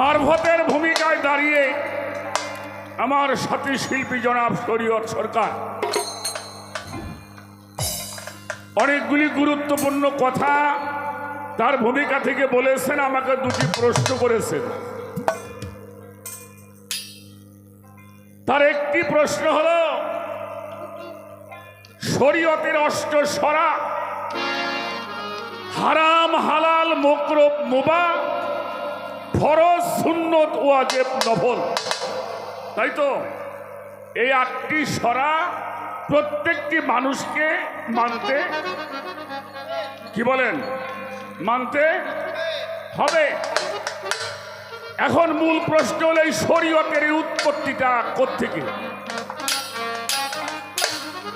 মারভতের ভূমিকায় দাঁড়িয়ে আমার সাথী শিল্পী জনাব শরীয়ত সরকার। অনেকগুলি গুরুত্বপূর্ণ কথা তার ভূমিকা থেকে বলেছেন, আমাকে দুটি প্রশ্ন করেছেন। তার একটি প্রশ্ন হল, শরীয়তের অষ্ট সরা হারাম, হালাল, মোকরব মুবা ফরজ সুন্নত ওয়াজেব নফল। তাই তো? এই আটটি সরা প্রত্যেকটি মানুষকে মানতে কি বলেন? মানতে হবে। এখন মূল প্রশ্ন হল এই শরীয়তের এই উৎপত্তিটা কোত্থেকে?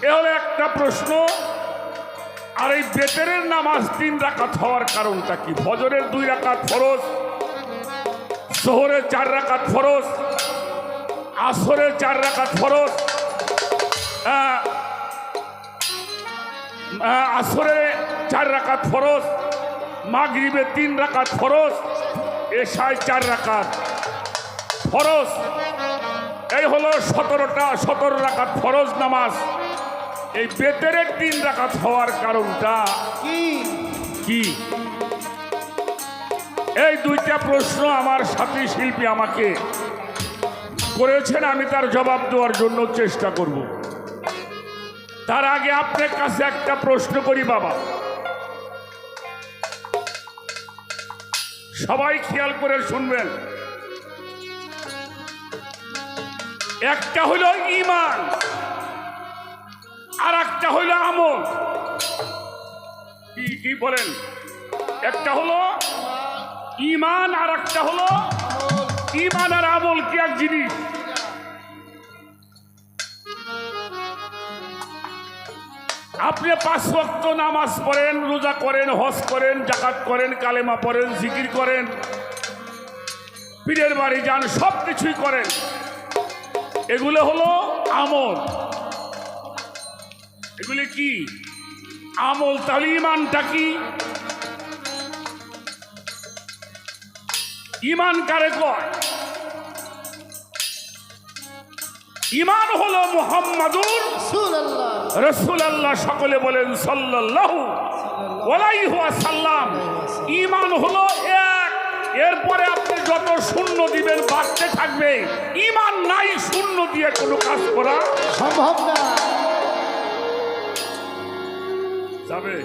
এ হলো একটা প্রশ্ন, আর এই বেতেরের নামাজ তিন রাকাত হওয়ার কারণটা কি? ফজরের দুই রাকাত ফরজ জোহরের চার রাকাত ফরজ আসরের চার রাকাত ফরজ আহ, আহ, আসরে চার রাকাত ফরজ মাগরিবে তিন রাকাত ফরজ এশায় চার রাকাত ফরজ। এই হলো সতেরোটা সতেরো রাকাত ফরজ নামাজ। এই বেতেরের তিন রাকাত হওয়ার কারণটা কি? কি? এই দুইটা প্রশ্ন আমার সাথী শিল্পী আমাকে করেছেন, আমি তার জবাব দেওয়ার জন্য চেষ্টা করব। তার আগে আপনার কাছে একটা প্রশ্ন করি বাবা। সবাই খেয়াল করে শুনবেন। একটা হলো ইমান আর একটা হইল আমল। কি বলেন? একটা হলো ইমান আর একটা হলো, ইমান আর আমল কি এক জিনিস? আপনি পাঁচ ওয়াক্ত নামাজ পড়েন, রোজা করেন, হজ করেন জাকাত করেন, কালেমা পড়েন, জিকির করেন, পীরের বাড়ি যান সব কিছুই করেন। এগুলো হলো আমল। এগুলি কি? আমল তাহলে ইমানটা কি? ইমান কারে কয়? ইমান হলো মুহাম্মাদুর রসুল আল্লাহ সকলে বলেন সাল্লাল্লাহু ওয়াসাল্লাম। ইমান হলো এক। এরপরে আপনি যত শূন্য দিবেন বাড়তে থাকবে। ইমান নাই শূন্য দিয়ে কোনো কাজ করা সম্ভব না। যাবে।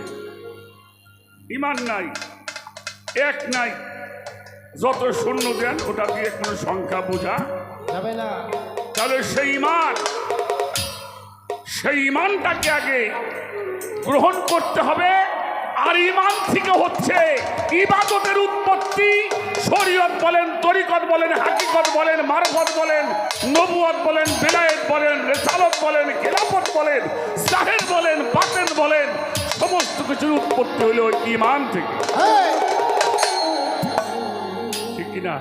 ইমান নাই এক নাই। যত শূন্য দেন ওটা দিয়ে কোনো সংখ্যা বোঝা যাবে না। তাহলে সেই ইমান সেই ইমানটাকে আগে গ্রহণ করতে হবে। আর ইমান থেকে হচ্ছে ইবাদতের উৎপত্তি। শরীয়ত বলেন তরিকত বলেন হাকিকত বলেন মারফত বলেন নবুয়ত বলেন বেলায়েত বলেন রেসালত বলেন খেলাফত বলেন সাহেব বলেন বাতেন বলেন সমস্ত কিছুর উৎপত্তি হলো ইমান থেকে। হ্যাঁ। কিনা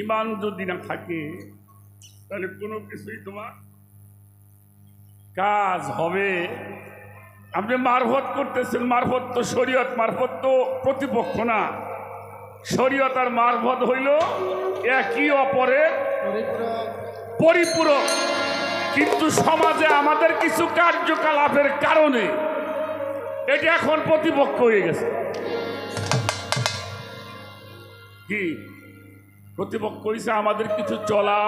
ইমান যদি না থাকে, তাহলে কোনো কিছুই তোমার কাজ হবে। আপনি মারফত করতেছেন, মারফত তো শরীয়ত, মারফত তো প্রতিপক্ষ না। শরীয়ত আর মারফত হইল একই অপরের পরিপূরক পরিপূরক। কিন্তু সমাজে আমাদের কিছু কার্যকলাপের কারণে এটা এখন প্রতিপক্ষ হয়ে গেছে। কি? প্রতিপক্ষ হয়েছে আমাদের কিছু চলা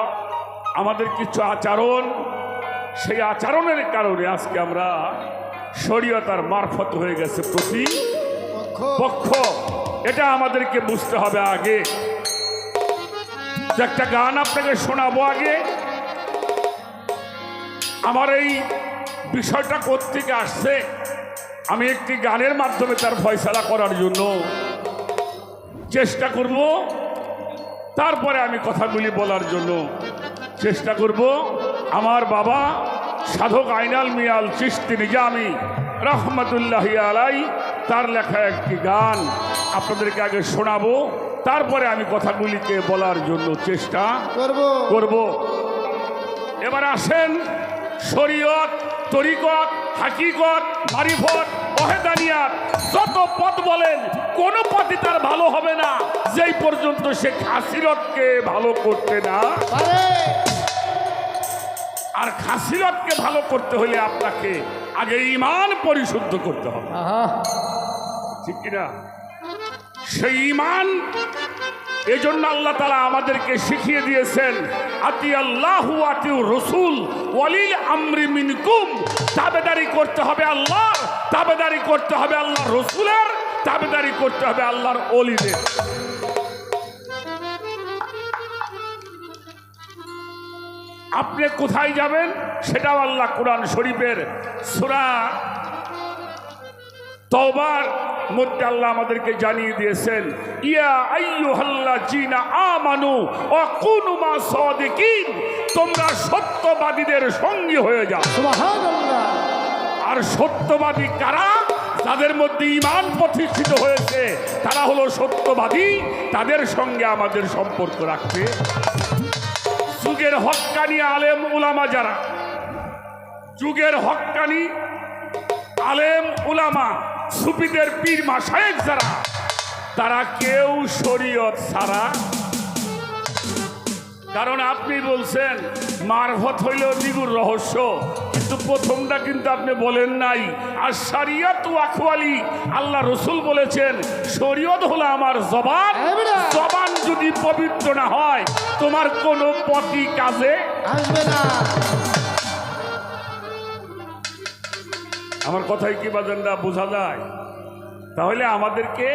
আমাদের কিছু আচরণ। সেই আচরণের কারণে আজকে আমরা শরীয়তার মারফত হয়ে গেছে প্রতি পক্ষ। এটা আমাদেরকে বুঝতে হবে আগে। একটা গান আপনাকে শোনাবো আগে। আমার এই বিষয়টা কোত্থেকে আসছে? আমি একটি গানের মাধ্যমে তার ফয়সালা করার জন্য চেষ্টা করব। তারপরে আমি কথাগুলি বলার জন্য। চেষ্টা করব। আমার বাবা সাধক আইনাল মিয়াল চিস্তি নিজামি রহমতুল্লাহ আলাই তার লেখা একটি গান আপনাদেরকে আগে শোনাবো। তারপরে আমি কথাগুলিকে বলার জন্য চেষ্টা করব। করব। এবার আসেন শরীয়ত তরিকত হাকিকত মারিফত অহেদানিয়াত যত পথ বলেন কোনো পথই তার ভালো হবে না। যেই পর্যন্ত সে খাসিরতকে ভালো করতে না আর খাসিরতকে ভালো করতে হলে আপনাকে আগে ইমান পরিশুদ্ধ করতে হবে। ঠিক কিনা? সেই ইমান এজন্য আল্লাহ তালা আমাদেরকে শিখিয়ে দিয়েছেন, আতি আল্লাহ আতি রসুল, ওয়ালিল আমরি মিনকুম। তাবেদারি করতে হবে আল্লাহ, তাবেদারি করতে হবে আল্লাহ রসুলের, তাবেদারি করতে হবে আল্লাহর অলিদের আপনি কোথায় যাবেন সেটাও আল্লাহ কোরআন শরীফের সুরা তওবার মধ্যে আল্লাহ আমাদেরকে জানিয়ে দিয়েছেন ইয়া আইয়ুহাল্লা জিনা আমানু ওয়া কুনু মা সাদিকিন তোমরা সত্যবাদীদের সঙ্গী হয়ে যাও। আর সত্যবাদী কারা? তাদের মধ্যে ইমান প্রতিষ্ঠিত হয়েছে তারা হলো সত্যবাদী তাদের সঙ্গে আমাদের সম্পর্ক রাখবে। যুগের হক্কানি আলেম উলামা যারা যুগের হক্কানি আলেম উলামা সুফিদের পীর মাসায়েক যারা তারা কেউ শরীয়ত ছাড়া। কারণ আপনি বলছেন মারফত হইল দ্বিগুর রহস্য কিন্তু প্রথমটা কিন্তু আপনি বলেন নাই। আর শরিয়ত আখওয়ালি আল্লাহ রসুল বলেছেন শরীয়ত হলো আমার জবান। জবান যদি পবিত্র না হয় তোমার কোনো পতি কাজে আসবে না। আমার কথাই কি বাজানরা, বোঝা যায়? তাহলে আমাদেরকে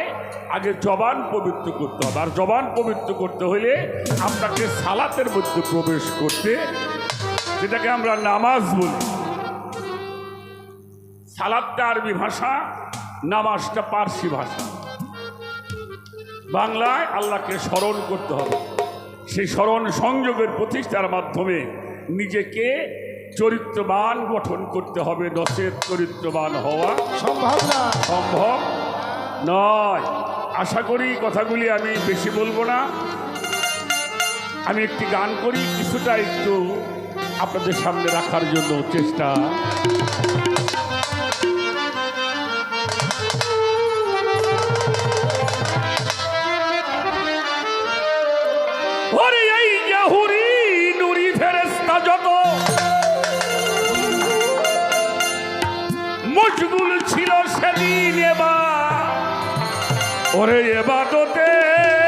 আগে জবান পবিত্র করতে হবে। আর জবান পবিত্র করতে হলে আপনাকে সালাতের মধ্যে প্রবেশ করতে, যেটাকে আমরা নামাজ বলি। সালাদটা আরবি ভাষা, নামাজটা পার্সি ভাষা। বাংলায় আল্লাহকে স্মরণ করতে হবে। সেই স্মরণ সংযোগের প্রতিষ্ঠার মাধ্যমে নিজেকে চরিত্রবান গঠন করতে হবে দশের চরিত্রবান হওয়া সম্ভব না। সম্ভব নয়। আশা করি কথাগুলি আমি বেশি বলব না। আমি একটি গান করি কিছুটা একটু আপনাদের সামনে রাখার জন্য চেষ্টা। এবার ওরে এবার নবীজি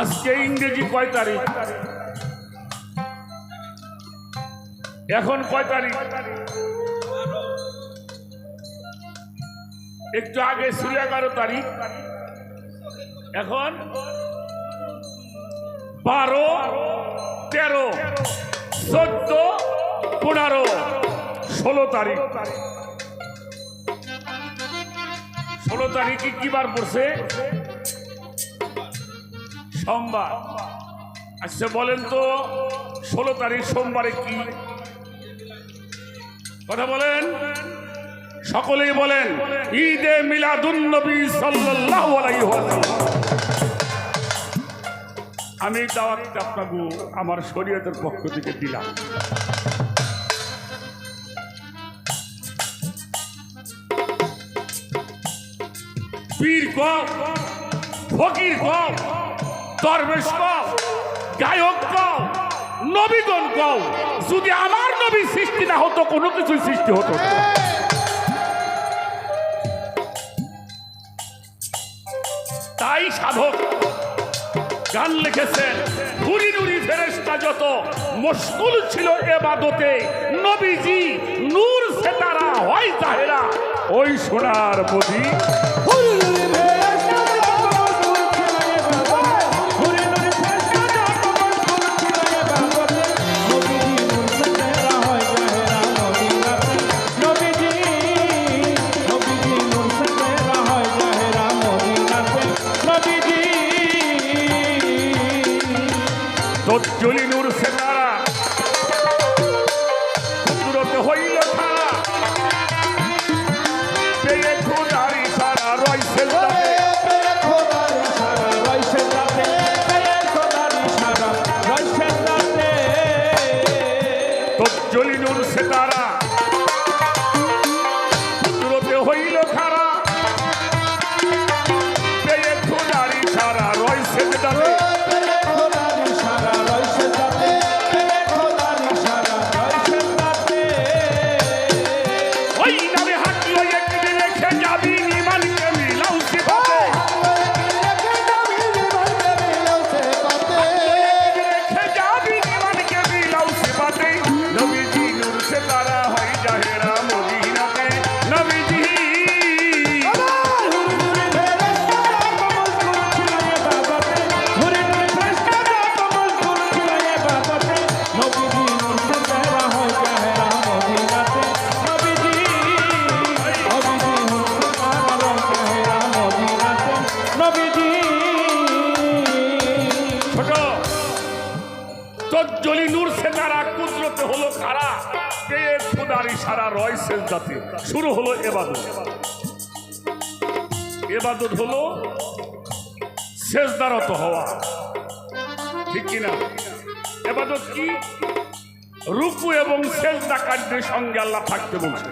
আজকে ইংরেজি কয় তারিখ? এখন কয় তারিখ? একটু আগে ছিল এগারো তারিখ। এখন? বারো, তেরো, চোদ্দ, পনেরো, ষোলো তারিখ। ষোলো তারিখে কি বার পড়ছে? সোমবার। আচ্ছা বলেন তো, ষোলো তারিখ সোমবারে কি? কথা বলেন? সকলেই বলেন, ঈদে মিলাদুন নবী সাল্লাল্লাহু আলাইহি ওয়াসাল্লাম। আমি দাওয়াতটা আপনাকে আমার শরীয়তের পক্ষ থেকে দিলাম। পীর কও ফকির কও দরবেশ কও গায়ক কও নবীগণ কও যদি আমার নবী সৃষ্টি না হতো, কোনো কিছুই সৃষ্টি হতো তাই সাধক গান লিখেছেন ঘুরি নুরি ফেরেস্তা যত মশগুল ছিল এবাদতে নবীজি নূর সে তারা হয় তাহেরা ওই সোনার মোদী সারা রয় সেজদাতে শুরু হলো এবাদত। এবাদত হলো সেজদারত হওয়া। ঠিক কিনা? এবাদত কি? রুকু এবং সেজদা কার্যের সঙ্গে আল্লাহ থাকতে বলছে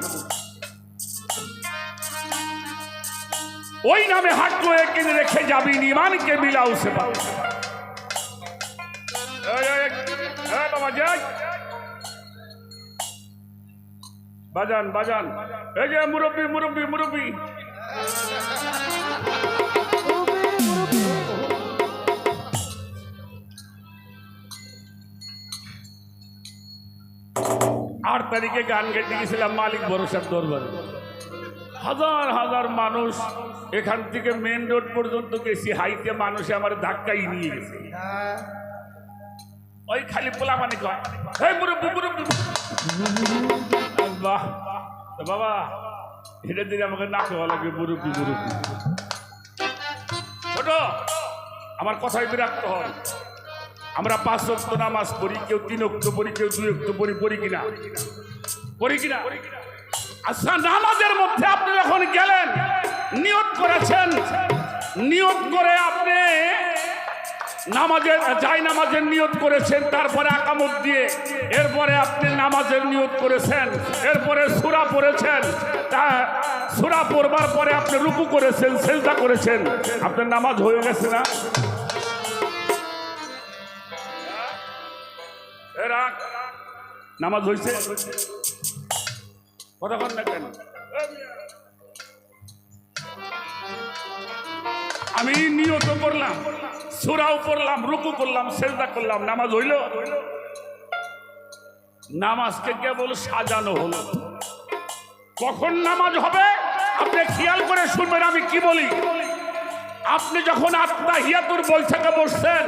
ওই নামে হাঁটলো একদিন রেখে যাবি নিমানকে মিলাও সে বাবা, যাই। বাজান বাজান। এই যে মুরব্বী মুরব্বী মুরব্বী। আট তারিখে গান গেতে গেছিলাম মালিক ভরসার দরবারে। হাজার হাজার মানুষ এখান থেকে মেন রোড পর্যন্ত গেছি, হাইতে মানুষে আমার ধাক্কাই নিয়ে গেছে। ওই খালি পোলা মানে কয় মুরব্বী মুরব্বী। বাহ বাবা এটা দিলে আমাকে না খাওয়া লাগবে মুরব্বী মুরব্বী ছোট আমার কথায় বিরক্ত হয় আমরা পাঁচ অক্ত নামাজ পড়ি কেউ তিন অক্ত পড়ি কেউ দুই অক্ত পড়ি পড়ি কিনা পড়ি কিনা আচ্ছা নামাজের মধ্যে আপনি যখন গেলেন নিয়োগ করেছেন নিয়োগ করে আপনি নামাজের, যাই নামাজের নিয়ত করেছেন, তারপরে আকামত দিয়ে, এরপরে আপনি নামাজের নিয়ত করেছেন, এরপরে সুরা পড়েছেন, তা সুরা পড়বার পরে আপনি রুকু করেছেন, সেজদা করেছেন, আপনার নামাজ হয়ে গেছে না? নামাজ হয়েছে কতক্ষণ না কেন? আমি নিয়ত করলাম, সুরাও পড়লাম, রুকু করলাম, সেজদা করলাম, নামাজ হইল? নামাজকে কেবল সাজানো হলো। কখন নামাজ হবে? আপনি খেয়াল করে শুনবেন, আমি কি বলি? আপনি যখন আত্মা হিয়াতুর বৈঠকে বসছেন,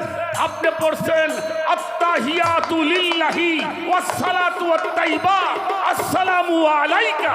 আপনি পড়ছেন আত্মা হিয়াতু আসসালামু আলাইকা।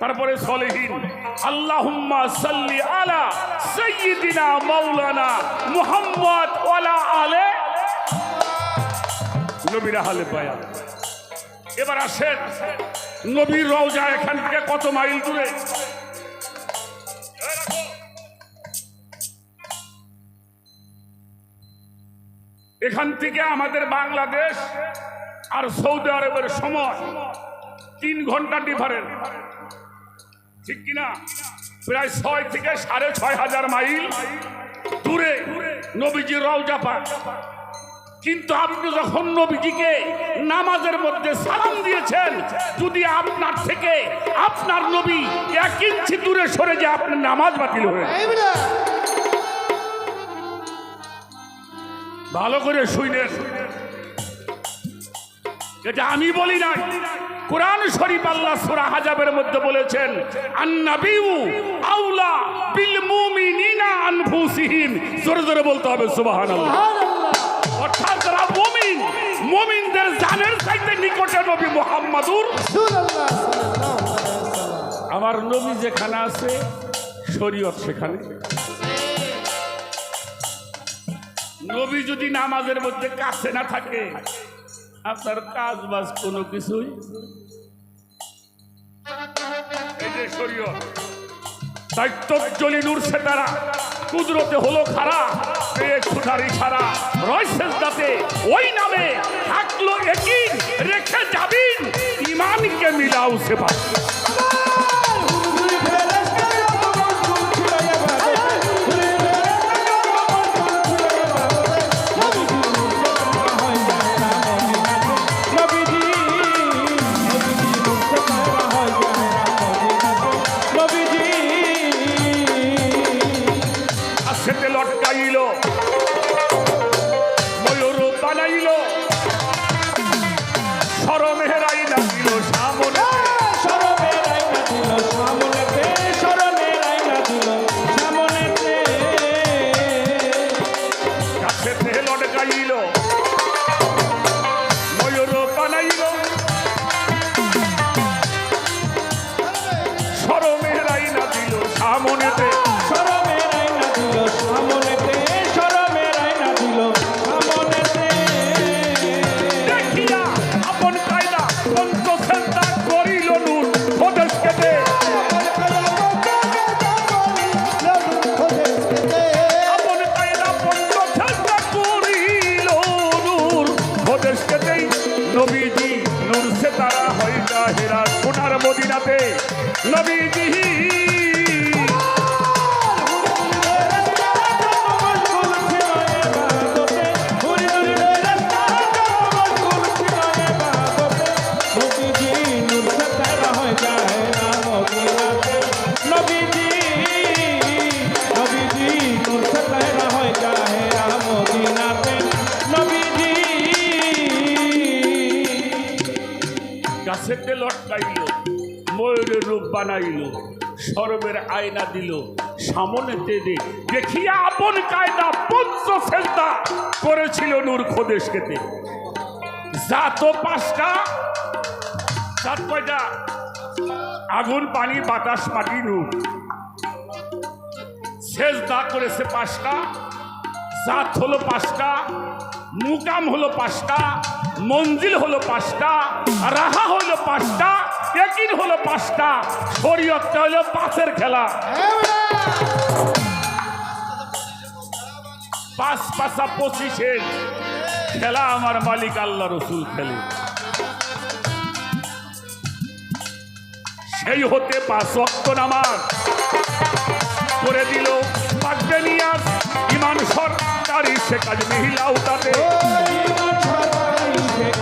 তারপরে সলেহীন। আল্লাহুম্মা সাল্লি আলা সাইয়্যিদিনা মাওলানা মুহাম্মদ ওয়ালা আলে। নবীর আহলে বায়াত। এবার আসেন, নবীর রওজা এখান থেকে কত মাইল দূরে? এখান থেকে আমাদের বাংলাদেশ আর সৌদি আরবের সময় তিন ঘণ্টা ডিফারেন্স ঠিক কিনা? প্রায় ছয় থেকে সাড়ে ছয় হাজার মাইল দূরে নবীজির রওজা পাক কিন্তু আপনি যখন নবীজিকে নামাজের মধ্যে সালাম দিয়েছেন যদি আপনার থেকে আপনার নবী এক ইঞ্চি দূরে সরে যে আপনার নামাজ বাতিল হয়ে ভালো করে শুনেন। এটা আমি বলি না কোরআন শরীফ আল্লাহ সূরা হাজাবের মধ্যে বলেছেন আন্নাবিউ আউলা বিল মুমিনিনা আনফুসিহিম। জোরে জোরে বলতে হবে সুবহানাল্লাহ। সুবহানাল্লাহ। অর্থাৎ যারা মুমিন মুমিনদের জানের চাইতে নিকটে নবী মুহাম্মাদুর আমার নবী যেখানে আছে শরীয়ত সেখানে। নবী যদি নামাজের মধ্যে কাছে না থাকে আপনার কাজ বাজ কোনো কিছুই? কুদরতে হলো খারা পেয়ে ছুটারি ছাড়া রয়েছে দাতে ওই নামে থাকল একই রেখে যাবিন ইমানকে মিলাও সে পাশ গাছেতে লটকাইল ময়ূরের রূপ বানাইল, সরবের আয়না দিল সামনেতে দে দেখিয়া আপন কায়দা পঞ্চ ফেলতা করেছিল নূর খোদেশ কেতে জাত পাঁচটা সাত কয়টা? আগুন, পানি, বাতাস, মাটি নূর শেষ দা করেছে পাঁচটা, জাত হলো পাঁচটা, মুকাম হলো পাঁচটা মঞ্জিল হলো পাঁচটা, রাহা হলো পাঁচটা একিন হলো পাঁচটা, শরীয়তটা হলো পাঁচের খেলা। পাঁচ পাঁচা পঁচিশের খেলা আমার মালিক আল্লাহ রসুল খেলে। সেই হতে পাঁচ অক্ত নামাজ করে দিল পাকবে নিয়াজ ইমান সরকারি সে কাজ মিহিলাও তাতে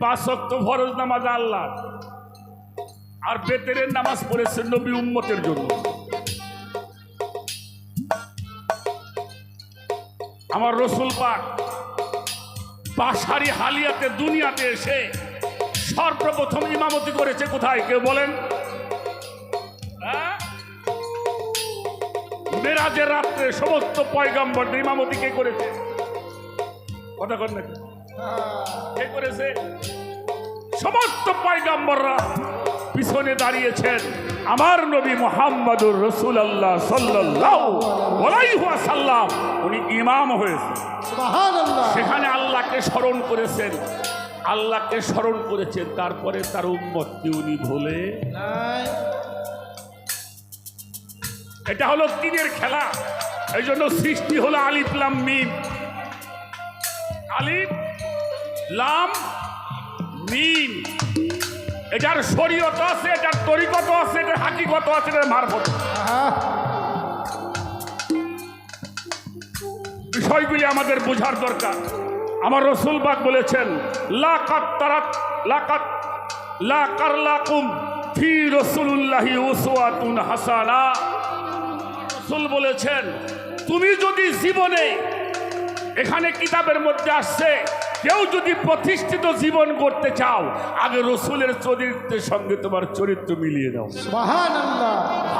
পাঁচ অক্ত ফরজ নামাজ আল্লাহ আর বেতেরের নামাজ পড়েছেন নবী উম্মতের জন্য। আমার রসুল পাক পাশারি হালিয়াতে দুনিয়াতে এসে সর্বপ্রথম ইমামতি করেছে কোথায় কেউ বলেন? হ্যাঁ? মেরাজের রাত্রে সমস্ত পয়গম্বর ইমামতি কে করেছে? কথা কর নাকি কে করেছে? সমস্ত পয়গম্বররা পিছনে দাঁড়িয়েছেন। আমার নবী মোহাম্মদুর রসুল আল্লাহ সাল্লাম উনি ইমাম হয়েছে সেখানে আল্লাহকে স্মরণ করেছেন। আল্লাহকে স্মরণ করেছেন। তারপরে তার উম্মতকে উনি ভুলে। এটা হলো তিনের খেলা। এই জন্য সৃষ্টি হলো আলিফ লাম মিম। আলিফ লাম, মিম। এটার শরীয়ত আছে, এটার তরিকত আছে, এটার হাকিকত আছে, এটার মারফত বিষয়গুলি আমাদের বোঝার দরকার। আমার রসুল বাগ বলেছেন লাকাত তারাত লাকাত লা কারলাকুম ফি রসুল্লাহি উসওয়াতুন হাসানা। রসুল বলেছেন, তুমি যদি জীবনে এখানে কিতাবের মধ্যে আসছে কেউ যদি প্রতিষ্ঠিত জীবন করতে চাও আগে রসুলের চরিত্রের সঙ্গে তোমার চরিত্র মিলিয়ে দাও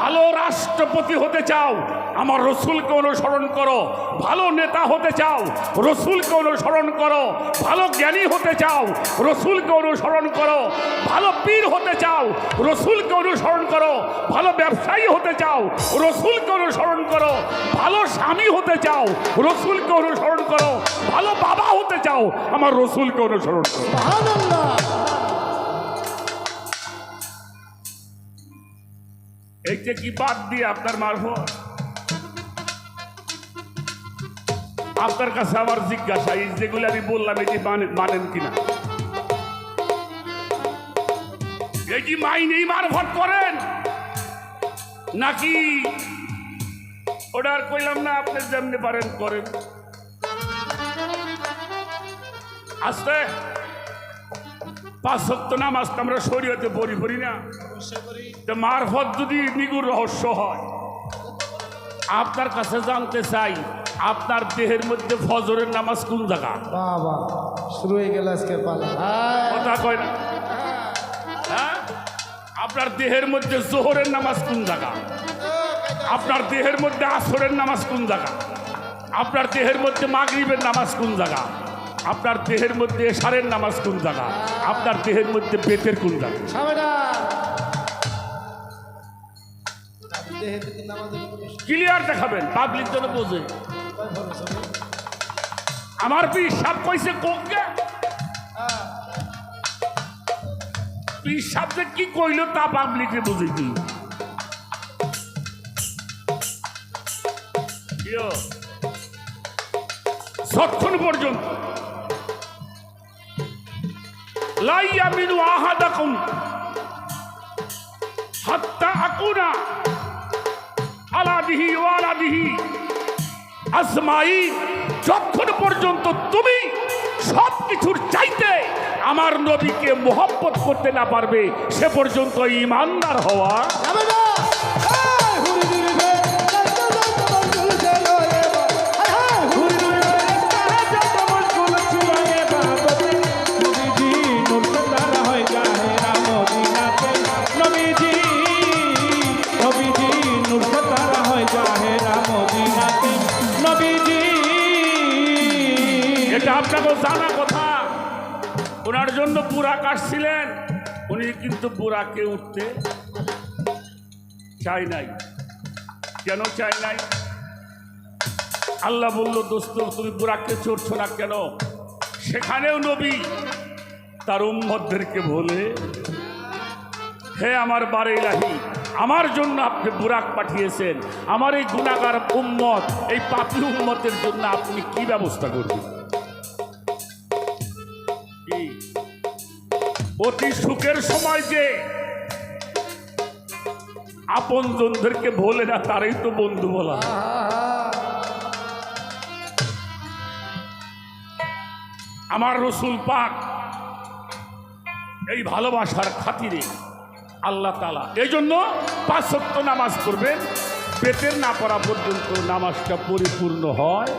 ভালো রাষ্ট্রপতি হতে চাও আমার রসুলকে অনুসরণ করো। ভালো নেতা হতে চাও রসুলকে অনুসরণ করো। ভালো জ্ঞানী হতে চাও রসুলকে অনুসরণ করো। ভালো পীর হতে চাও রসুলকে অনুসরণ করো। ভালো ব্যবসায়ী হতে চাও রসুলকে অনুসরণ করো। ভালো স্বামী হতে চাও রসুলকে অনুসরণ করো। ভালো বাবা হতে চাও আমার রসুলকে অনুসরণ করো। সুবহানাল্লাহ। এইটা কি বাদ দিয়ে আপনার মারফত আপনার কাছে আমার জিজ্ঞাসা এই যেগুলো আমি বললাম এটি মানে- মানেন কিনা? এটি মাইনেই মারফত করেন? নাকি? ওটা আর কইলাম না আপনি যেমনি পারেন করেন। আস্তে। পাঁচ সপ্ত নামাজ তো আমরা শরীয়তে পড়ি পড়ি না। মারফত যদি নিগুর রহস্য হয় আপনার কাছে জানতে চাই আপনার দেহের মধ্যে ফজরের নামাজ কোন জায়গা? বাবা শুরু হয়ে গেল আজকে কথা কয় না। হ্যাঁ? আপনার দেহের মধ্যে জোহরের নামাজ কোন জায়গা? আপনার দেহের মধ্যে আসরের নামাজ কোন জায়গা? আপনার দেহের মধ্যে মাগরিবের নামাজ কোন জায়গা? আপনার দেহের মধ্যে এশারের নামাজ কোন জায়গা? আপনার দেহের মধ্যে বেতের কোন জায়গা? ক্লিয়ার দেখাবেন পাবলিক যেন বোঝে? আমার পীর সাপ কইছে কোকে? পীর সাপ যে কি কইল তা পাবলিকে বুঝে দিল যতক্ষণ পর্যন্ত লাইয়া পর্যন্ত তুমি সব কিছুর চাইতে আমার নবীকে মোহব্বত করতে না পারবে, সে পর্যন্ত ইমানদার হওয়া পুরা কাটছিলেন উনি কিন্তু বুড়াকে উঠতে চাই নাই। কেন চাই নাই? আল্লাহ বলল, দোস্ত, তুমি বুরাককে চড়ছো না কেন? সেখানেও নবী তার উম্মদদেরকে বলে, হে আমার বারেলাহি আমার জন্য আপনি বুরাক পাঠিয়েছেন। আমার এই গুণাগার উম্মত, এই পাপি উম্মতের জন্য আপনি কি ব্যবস্থা করবেন? অতি সুখের সময় যে আপন জনদেরকে বলে না, তারাই তো বন্ধু বলা। আমার রসুল পাক এই ভালোবাসার খাতিরে আল্লাহ তালা এই জন্য পাঁচ সপ্ত নামাজ পড়বেন। পেটের না পড়া পর্যন্ত নামাজটা পরিপূর্ণ হয়।